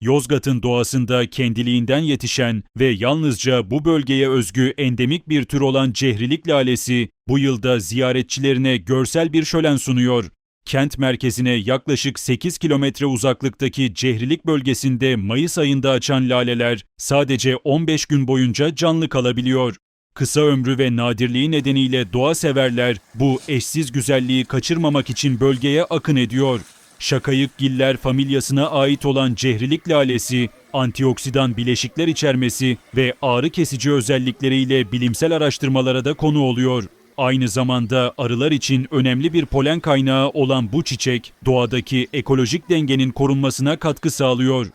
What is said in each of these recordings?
Yozgat'ın doğasında kendiliğinden yetişen ve yalnızca bu bölgeye özgü endemik bir tür olan cehrilik lalesi bu yılda ziyaretçilerine görsel bir şölen sunuyor. Kent merkezine yaklaşık 8 kilometre uzaklıktaki Cehrilik bölgesinde Mayıs ayında açan laleler sadece 15 gün boyunca canlı kalabiliyor. Kısa ömrü ve nadirliği nedeniyle doğa severler bu eşsiz güzelliği kaçırmamak için bölgeye akın ediyor. Şakayık giller familyasına ait olan cehrilik lalesi, antioksidan bileşikler içermesi ve ağrı kesici özellikleriyle bilimsel araştırmalara da konu oluyor. Aynı zamanda arılar için önemli bir polen kaynağı olan bu çiçek, doğadaki ekolojik dengenin korunmasına katkı sağlıyor.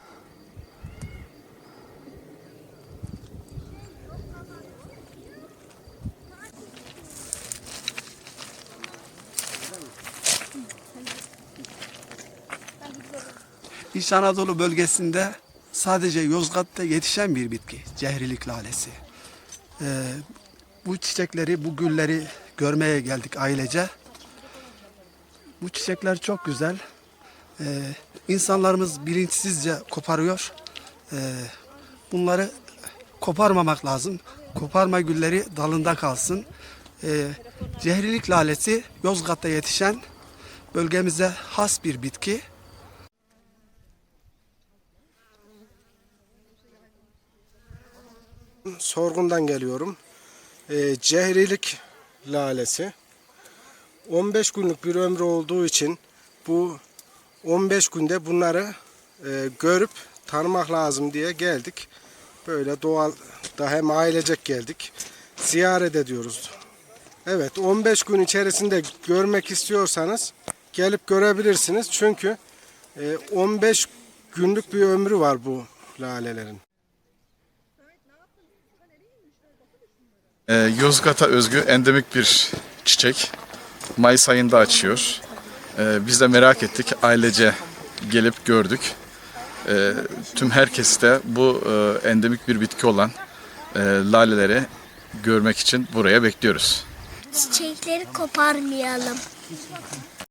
İç Anadolu bölgesinde sadece Yozgat'ta yetişen bir bitki. Cehrilik lalesi. Ee, bu çiçekleri, bu gülleri görmeye geldik ailece. Bu çiçekler çok güzel. Ee, insanlarımız bilinçsizce koparıyor. Ee, bunları koparmamak lazım. Koparma gülleri dalında kalsın. Ee, cehrilik lalesi Yozgat'ta yetişen bölgemize has bir bitki. Sorgun'dan geliyorum. Ee, cehrilik lalesi. 15 günlük bir ömrü olduğu için bu 15 günde bunları e, görüp tanımak lazım diye geldik. Böyle doğal da hem ailecek geldik. Ziyaret ediyoruz. Evet 15 gün içerisinde görmek istiyorsanız gelip görebilirsiniz. Çünkü e, 15 günlük bir ömrü var bu lalelerin. Ee, Yozgat'a özgü endemik bir çiçek. Mayıs ayında açıyor. Ee, biz de merak ettik. Ailece gelip gördük. Ee, tüm herkes de bu e, endemik bir bitki olan e, laleleri görmek için buraya bekliyoruz. Çiçekleri koparmayalım.